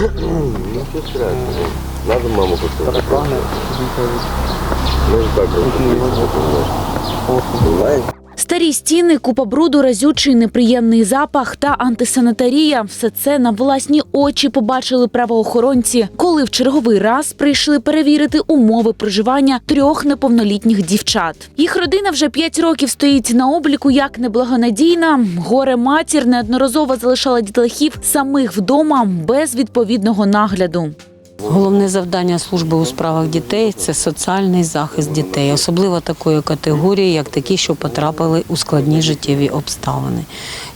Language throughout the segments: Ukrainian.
Ничего страшного. Надо маму подсказать. Ну так как Бывает? Старі стіни, купа бруду, разючий неприємний запах та антисанітарія – все це на власні очі побачили правоохоронці, коли в черговий раз прийшли перевірити умови проживання трьох неповнолітніх дівчат. Їх родина вже п'ять років стоїть на обліку як неблагонадійна. Горе матір неодноразово залишала дітлахів самих вдома без відповідного нагляду. Головне завдання служби у справах дітей це соціальний захист дітей, особливо такої категорії, як такі, що потрапили у складні життєві обставини.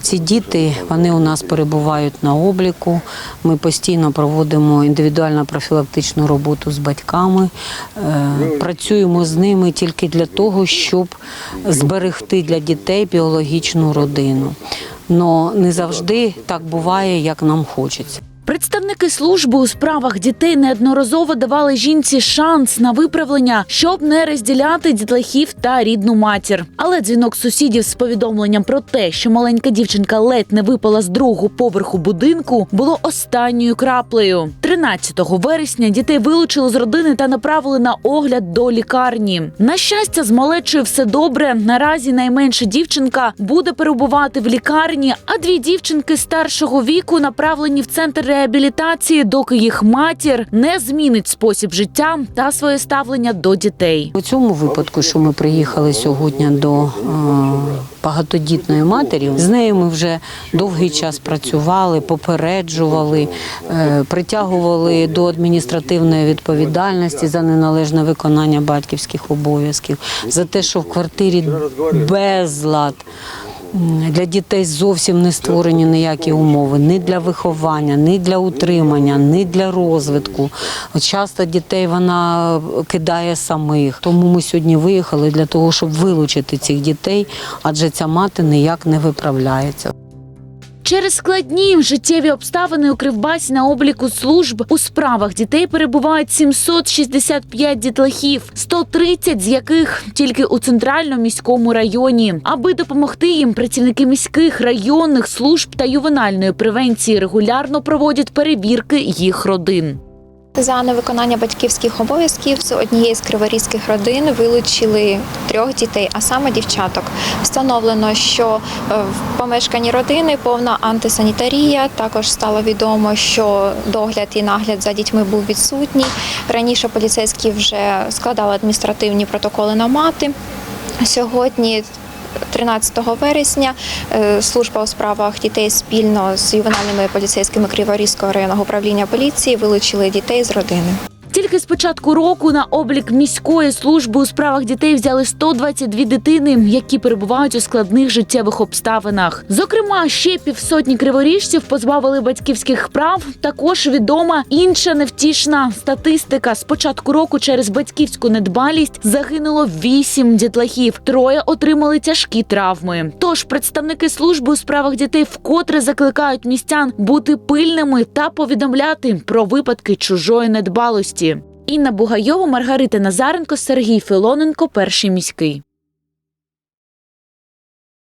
Ці діти вони у нас перебувають на обліку. Ми постійно проводимо індивідуальну профілактичну роботу з батьками, е, працюємо з ними тільки для того, щоб зберегти для дітей біологічну родину. Но не завжди так буває, як нам хочеться. Представники служби у справах дітей неодноразово давали жінці шанс на виправлення, щоб не розділяти дітлахів та рідну матір. Але дзвінок сусідів з повідомленням про те, що маленька дівчинка ледь не випала з другого поверху будинку, було останньою краплею. 13 вересня дітей вилучили з родини та направили на огляд до лікарні. На щастя, з малечою все добре. Наразі найменша дівчинка буде перебувати в лікарні, а дві дівчинки старшого віку направлені в центр реабілітації, доки їх матір не змінить спосіб життя та своє ставлення до дітей. У цьому випадку, що ми приїхали сьогодні до е, багатодітної матері, з нею ми вже довгий час працювали, попереджували, е, притягували до адміністративної відповідальності за неналежне виконання батьківських обов'язків, за те, що в квартирі безлад. Для дітей зовсім не створені ніякі умови ні для виховання, ні для утримання, ні для розвитку. Часто дітей вона кидає самих. Тому ми сьогодні виїхали для того, щоб вилучити цих дітей, адже ця мати ніяк не виправляється. Через складні життєві обставини у Кривбасі на обліку служб у справах дітей перебувають 765 дітлахів, 130 з яких тільки у центральному міському районі. Аби допомогти їм, працівники міських районних служб та ювенальної превенції регулярно проводять перевірки їх родин. За невиконання батьківських обов'язків з однієї з криворізьких родин вилучили трьох дітей, а саме дівчаток. Встановлено, що е, в помешканні родини повна антисанітарія. Також стало відомо, що догляд і нагляд за дітьми був відсутній. Раніше поліцейські вже складали адміністративні протоколи на мати. Сьогодні 13 вересня е, служба у справах дітей спільно з ювенальними поліцейськими Криворізького районного управління поліції вилучили дітей з родини. Тільки з початку року на облік міської служби у справах дітей взяли 122 дитини, які перебувають у складних життєвих обставинах. Зокрема, ще півсотні криворіжців позбавили батьківських прав. Також відома інша невтішна статистика. З початку року через батьківську недбалість загинуло вісім дітлахів. Троє отримали тяжкі травми. Тож представники служби у справах дітей вкотре закликають містян бути пильними та повідомляти про випадки чужої недбалості. Інна Бугайова, Маргарита Назаренко, Сергій Філоненко, перший міський.